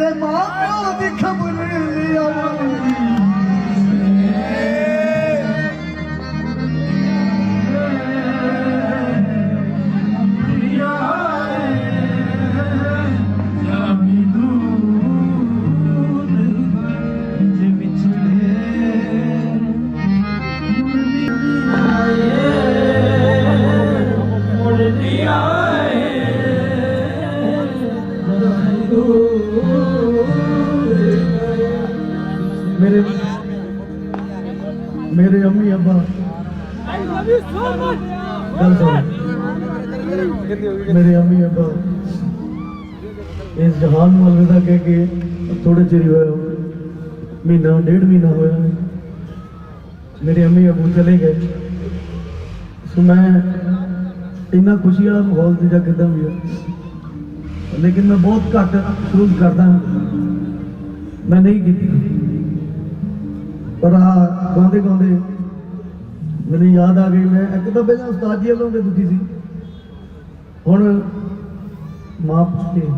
Kerem ağladı kabul yavrum मेरे मेरे अम्मी अब्बा। मेरे अम्मी अब्बा। इस जहान में अलविदा कह के थोड़े चिर हुआ महीना, डेढ़ महीना हो। मेरे अम्मी अबू चले गए। सो मैं इन्ना खुशी वाला माहौल से या किदा भी है लेकिन मैं बहुत घट शुरू करता मैं नहीं की ਪਰ ਆ ਗਾਉਂਦੇ ਗਾਉਂਦੇ ਮੈਨੂੰ ਯਾਦ ਆ ਗਈ, ਮੈਂ ਇੱਕ ਤਾਂ ਪਹਿਲਾਂ ਉਸਤਾਦ ਜੀ ਵੱਲੋਂ ਵੀ ਦੁਖੀ ਸੀ। ਹੁਣ ਮਾਂ ਪੁੱਛ ਕੇ